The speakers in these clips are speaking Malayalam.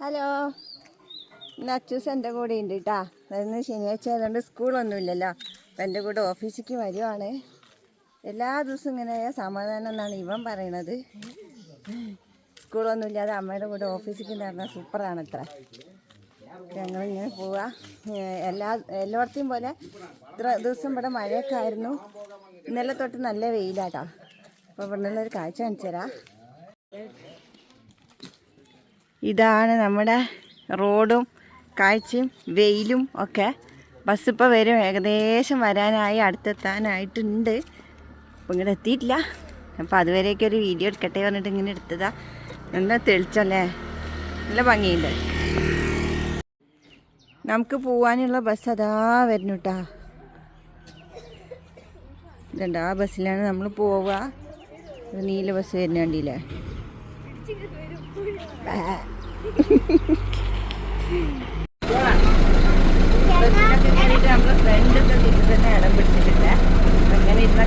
ഹലോ. ഇന്ന് അച്ചൂസ് എന്റെ കൂടെ ഉണ്ട് കേട്ടാ ഇന്ന് ശനിയാഴ്ച ആയതുകൊണ്ട് സ്കൂളൊന്നുമില്ലല്ലോ. അപ്പം എന്റെ കൂടെ ഓഫീസിലേക്ക് വരുവാണ്. എല്ലാ ദിവസവും ഇങ്ങനെ സമാധാനം എന്നാണ് ഇവൻ പറയണത്. സ്കൂളൊന്നുമില്ലാതെ അമ്മയുടെ കൂടെ ഓഫീസിലേക്ക് പറഞ്ഞാൽ സൂപ്പറാണ് അത്ര ഞങ്ങളിങ്ങനെ പോവാ. എല്ലാ എല്ലായിടത്തെയും പോലെ ഇത്ര ദിവസം ഇവിടെ മഴയൊക്കെ ആയിരുന്നു. ഇന്നലെ തൊട്ട് നല്ല വെയിലാട്ടോ അപ്പോൾ ഇവിടെ നിന്നുള്ളൊരു കാഴ്ച കാണിച്ചു തരാം ഇതാണ് നമ്മുടെ റോഡും കാഴ്ചയും വെയിലും ഒക്കെ. ബസ് ഇപ്പോൾ വരും. ഏകദേശം വരാനായി അടുത്തെത്താനായിട്ടുണ്ട്. അപ്പം ഇങ്ങോട്ട് എത്തിയിട്ടില്ല. അപ്പോൾ അതുവരെയൊക്കെ ഒരു വീഡിയോ എടുക്കട്ടെ പറഞ്ഞിട്ട് ഇങ്ങനെ എടുത്തതാ. നല്ല തെളിച്ചല്ലേ നല്ല ഭംഗിയുണ്ട്. നമുക്ക് പോവാനുള്ള ബസ് അതാ വരുന്നു കേട്ടാ ഇതുണ്ട്. ആ ബസ്സിലാണ് നമ്മൾ പോവുക. നീല ബസ് വരുന്ന കണ്ടില്ലേ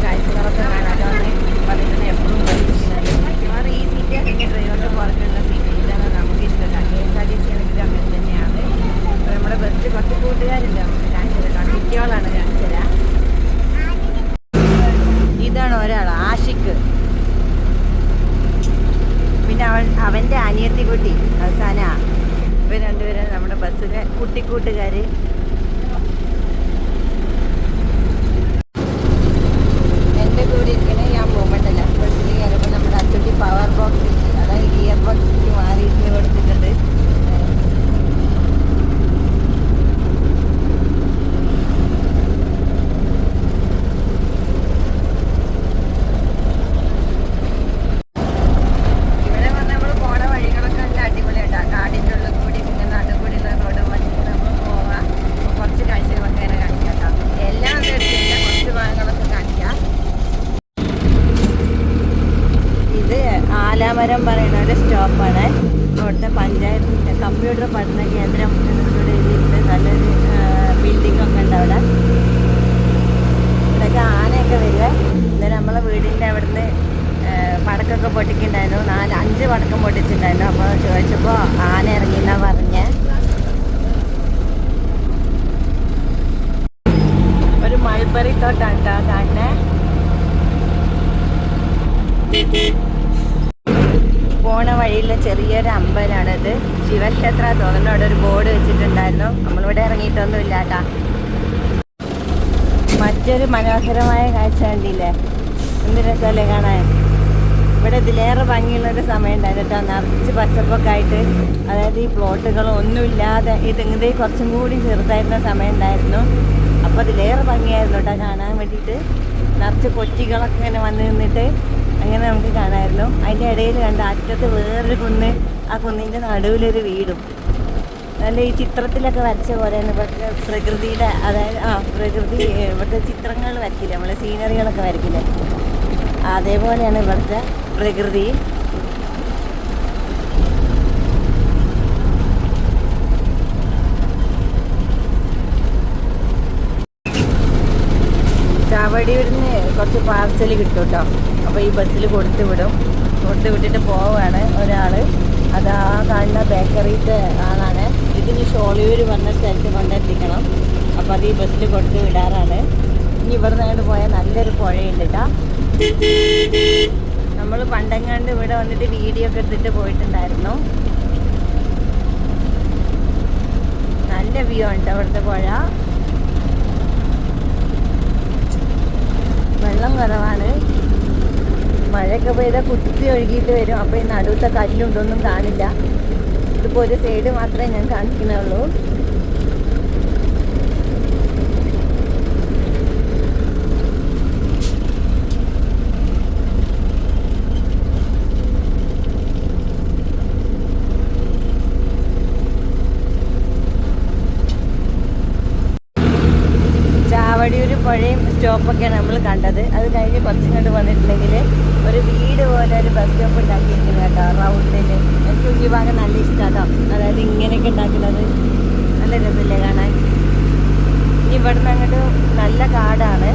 കാഴ്ചകളൊക്കെ കാണാനാണ് പറയുന്നത് എപ്പോഴും ഈ സീറ്റ് അല്ലെങ്കിൽ ഡ്രൈവറിന്റെ പുറത്തുള്ള സീറ്റ് ഇതാണ് നമുക്ക് ഇഷ്ടമല്ല K S R T C ആണെങ്കിലും അങ്ങനെ തന്നെയാണ് അപ്പോൾ നമ്മുടെ ബസ്സിൽ കുറച്ച് കൂട്ടുകാരുണ്ട് നമുക്ക് കാണിച്ചു തരാം കുട്ടികളാണ് കാണിച്ചു തരാം ഇതാണ് ഒരാൾ ആഷിക്ക് പിന്നെ അവൻ അവന്റെ അനിയത്തി കുട്ടി അവസാന ഇവർ രണ്ടുപേരും നമ്മുടെ ബസ്സിലെ കുട്ടിക്കൂട്ടുകാർ എന്റെ കൂടെ ഇരിക്കണേ ഞാൻ പോകുമ്പോണ്ടല്ല ബസ്സിൽ കയറുമ്പോൾ നമ്മുടെ അച്ഛന്റെ പവർ ബോക്സ് അതായത് ഗിയർ ബോക്സിലേക്ക് മാറിയിട്ട് കൊടുത്തിട്ടുണ്ട് ഇവിടെ വന്ന് നമ്മൾ പോണ വഴികളൊക്കെ നല്ല അടിപൊളിയായിട്ടാ കാടിന്റെ ഉള്ളിൽ കൂടി പിന്നെ നാട്ടിൽ കൂടി റോഡ് വഴി നമ്മൾ പോവാം അപ്പോൾ കുറച്ച് കാഴ്ചകളൊക്കെ ഇങ്ങനെ കാണിക്കാം കേട്ടോ എല്ലാം ഒന്നും എടുത്തില്ല കുറച്ച് ഭാഗങ്ങളൊക്കെ കാണിക്കാം ഇത് ആലാമരം പറയുന്ന ഒരു സ്റ്റോപ്പാണ് ഇവിടുത്തെ പഞ്ചായത്തിന്റെ കമ്പ്യൂട്ടർ പഠന കേന്ദ്രം എന്നൊക്കെ എഴുതിയിട്ടുണ്ട് നല്ലൊരു ബിൽഡിംഗ് ഒക്കെ ഉണ്ട് അവിടെ. ഇവിടെയൊക്കെ ആനയൊക്കെ വരിക ഇത് നമ്മളെ വീടിന്റെ അവിടുന്ന് പടക്കമൊക്കെ പൊട്ടിക്കുന്നുണ്ടായിരുന്നു. നാല് അഞ്ച് പടക്കം പൊട്ടിച്ചിട്ടുണ്ടായിരുന്നു. അപ്പോൾ ചോദിച്ചപ്പോൾ ആന ഇറങ്ങിയെന്നാ പറഞ്ഞേ ഒരു മൾബറി തോട്ടാണ് കേട്ടോ കാണുന്നേ പോണ ചെറിയൊരു ചെറിയൊരു ഇത്. ശിവക്ഷേത്ര തോന്നുന്നു. അവിടെ ഒരു ബോർഡ് വെച്ചിട്ടുണ്ടായിരുന്നു. നമ്മളിവിടെ ഇറങ്ങിയിട്ടൊന്നും ഇല്ല കേട്ടാ. മറ്റൊരു മനോഹരമായ കാഴ്ച കണ്ടില്ലേ? എന്ത് രസമല്ലേ കാണാൻ? ഇവിടെ ഇതിലേറെ ഭംഗിയുള്ളൊരു സമയം ഉണ്ടായിരുന്നു കേട്ടോ. നിറച്ച് പച്ചപ്പൊക്കെ ആയിട്ട് അതായത് ഈ പ്ലോട്ടുകളും ഒന്നുമില്ലാതെ ഇങ്ങനെ കുറച്ചും കൂടി ചെറുതായിരുന്ന സമയം ഉണ്ടായിരുന്നു അപ്പോൾ അതിലേറെ ഭംഗിയായിരുന്നു കേട്ടോ കാണാൻ വേണ്ടിയിട്ട്. നിറച്ച് കൊച്ചികളൊക്കെ ഇങ്ങനെ വന്ന് നിന്നിട്ട് അങ്ങനെ നമുക്ക് കാണാമായിരുന്നു. അതിന്റെ ഇടയിൽ കണ്ട അറ്റത്ത് വേറൊരു കുന്ന് ആ കുന്നിന്റെ നടുവിലൊരു വീടും. നല്ല ഈ ചിത്രത്തിലൊക്കെ വരച്ച പോലെയാണ് ഇവിടുത്തെ പ്രകൃതിയുടെ അതായത് ആ പ്രകൃതി ഇവിടുത്തെ ചിത്രങ്ങൾ വരയ്ക്കില്ല? നമ്മളെ സീനറികളൊക്കെ വരയ്ക്കില്ല? അതേപോലെയാണ് ഇവിടുത്തെ പ്രകൃതി ചാവടിയൂരിന്ന് കുറച്ച് പാർസൽ കിട്ടും കേട്ടോ അപ്പോൾ ഈ ബസ്സിൽ കൊടുത്തു വിടും. കൊടുത്തു വിട്ടിട്ട് പോവാണ് ഒരാൾ അത് ആ കാണുന്ന ബേക്കറിയിലത്തെ ആളാണ്. ഇതിന് ഷോളിയൂർ വന്ന സ്ഥലത്ത് കൊണ്ടെത്തിക്കണം. അപ്പോൾ അത് ഈ ബസ്സിൽ കൊടുത്തു വിടാറാണ്. ഇനി ഇവിടെ നിന്ന് അങ്ങോട്ട് പോയാൽ നല്ലൊരു പുഴയുണ്ട് കേട്ടോ നമ്മൾ പണ്ടെങ്ങാണ്ട് ഇവിടെ വന്നിട്ട് വീഡിയോ ഒക്കെ എടുത്തിട്ട് പോയിട്ടുണ്ടായിരുന്നു. നല്ല വ്യൂ ഉണ്ട് അവിടുത്തെ പുഴ. വെള്ളം കുറവാണ്. മഴയൊക്കെ പെയ്താൽ കുത്തി ഒഴുകിയിട്ട് വരും. അപ്പോൾ ഈ നടുവത്തെ കല്ലുണ്ടൊന്നും കാണില്ല. ഇതിപ്പോൾ ഒരു സൈഡ് മാത്രമേ ഞാൻ കാണിക്കുന്നുള്ളൂ ചാവടിയൂർ പുഴയും സ്റ്റോപ്പൊക്കെയാണ് നമ്മൾ കണ്ടത്. അത് കഴിഞ്ഞ് കുറച്ച് കണ്ട് വന്നിട്ടുണ്ടെങ്കിൽ ഒരു വീട് പോലെ ഒരു ബസ് സ്റ്റോപ്പ് ഉണ്ടാക്കിയിരിക്കുന്നത് കേട്ടോ റൗണ്ടിൽ എനിക്ക് ഈ ഭാഗം നല്ല ഇഷ്ടമാട്ടോ അതായത് ഇങ്ങനെയൊക്കെ ഉണ്ടാക്കുന്നത് നല്ല രസമില്ലേ കാണാൻ? ഇനി ഇവിടുന്ന് അങ്ങോട്ട് നല്ല കാടാണ്.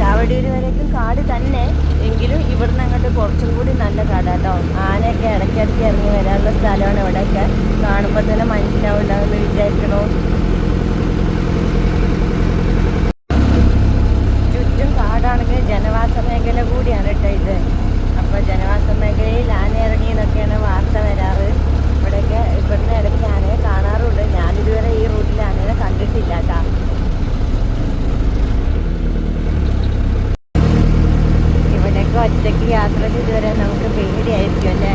ചാവടിയൂർ വരേക്കും കാട് തന്നെ എങ്കിലും ഇവിടുന്ന് അങ്ങോട്ട് കുറച്ചും കൂടി നല്ല കാടാട്ടോ. ആനയൊക്കെ ഇടയ്ക്കിടയ്ക്ക് ഇറങ്ങി വരാനുള്ള സ്ഥലമാണ് ഇവിടെയൊക്കെ. കാണുമ്പോൾ തന്നെ മനസ്സിലാവില്ല എന്ന് വിചാരിക്കണോ. മേഖല കൂടിയാണ് കേട്ടോ ഇത്. അപ്പോൾ ജനവാസ മേഖലയിൽ ആന ഇറങ്ങി എന്നൊക്കെയാണ് വാർത്ത വരാറ്. ഇവിടെയൊക്കെ ഇവിടുന്ന് ഇടയ്ക്ക് ആനയെ കാണാറുണ്ട് ഞാനിതുവരെ ഈ റൂട്ടിൽ ആനയെ കണ്ടിട്ടില്ല കേട്ടോ ഇവിടെയൊക്കെ ഒറ്റയ്ക്ക് യാത്ര ചെയ്ത് വരാൻ നമുക്ക് പേടിയായിരിക്കും അല്ലേ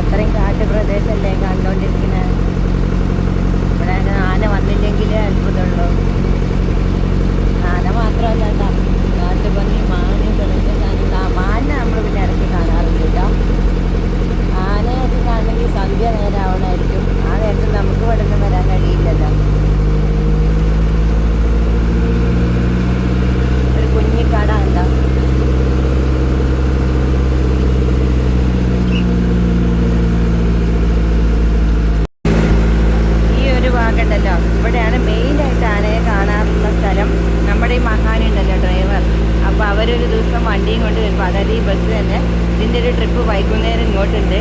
അത്രയും കാട്ടുപ്രദേശമല്ലേ കണ്ടുകൊണ്ടിരിക്കുന്നത് ഇവിടെ അങ്ങനെ ആന വന്നില്ലെങ്കിലേ അത്ഭുതമുള്ളൂ ആന മാത്രമല്ല കേട്ടോ കാട്ടുപന്നി മാന് തുടങ്ങിയ സാധനങ്ങൾ ആ മാനിനെ നമ്മൾ പിന്നെ ഇടയ്ക്ക് കാണാറുണ്ട് കേട്ടോ ആനയൊക്കെ കാണണമെങ്കിൽ സന്ധ്യ നേരം ആവണമായിരിക്കും ആ നേരത്ത് നമുക്ക് ഇവിടെ നിന്ന് വരാൻ കഴിയില്ലല്ലോ ഒരു കുഞ്ഞിക്കാടാ ഉണ്ടോ ഈ ഒരു ഭാഗമുണ്ടല്ലോ ഇവിടെയാണ് മെയിനായിട്ട് ആനയെ കാണാറുള്ള സ്ഥലം നമ്മുടെ ഈ മഹാനി ഉണ്ടല്ലോ ഡ്രൈവർ അപ്പോൾ അവരൊരു ദിവസം വണ്ടിയും കൊണ്ട് വരുമ്പോൾ അതായത് ഈ ബസ് തന്നെ ഇതിന്റെ ഒരു ട്രിപ്പ് വൈകുന്നേരം ഇങ്ങോട്ടുണ്ട്.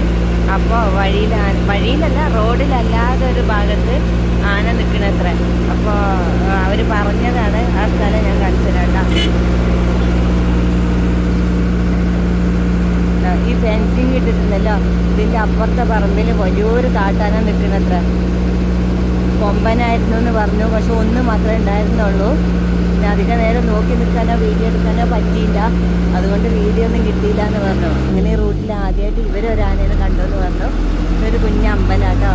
അപ്പോൾ വഴിയിൽ വഴിയിലല്ല റോഡിലല്ലാതെ ഒരു ഭാഗത്ത് ആന നിൽക്കണത്ര അപ്പോൾ അവർ പറഞ്ഞതാണ് ആ സ്ഥലം ഞാൻ കാണിച്ചു തരാം കേട്ടോ ദാ ഈ ഫെൻസിങ് ഇട്ടിട്ടുണ്ടല്ലോ. ഇതിന്റെ അപ്പുറത്തെ പറമ്പിൽ വലിയൊരു കാട്ടാന നിൽക്കണത്ര കൊമ്പനായിരുന്നു എന്ന് പറഞ്ഞു പക്ഷെ ഒന്ന് മാത്രമേ ഉണ്ടായിരുന്നുള്ളൂ. പിന്നെ അധികം നേരം നോക്കി നിൽക്കാനോ വീഡിയോ എടുക്കാനോ പറ്റിയില്ല. അതുകൊണ്ട് വീഡിയോ ഒന്നും കിട്ടിയില്ല എന്ന് പറഞ്ഞു. അങ്ങനെ റൂട്ടിൽ ആദ്യമായിട്ട് ഇവരൊരാനേനെ കണ്ടു എന്ന് പറഞ്ഞു. ഇതൊരു കുഞ്ഞ് അമ്പലാട്ടോ.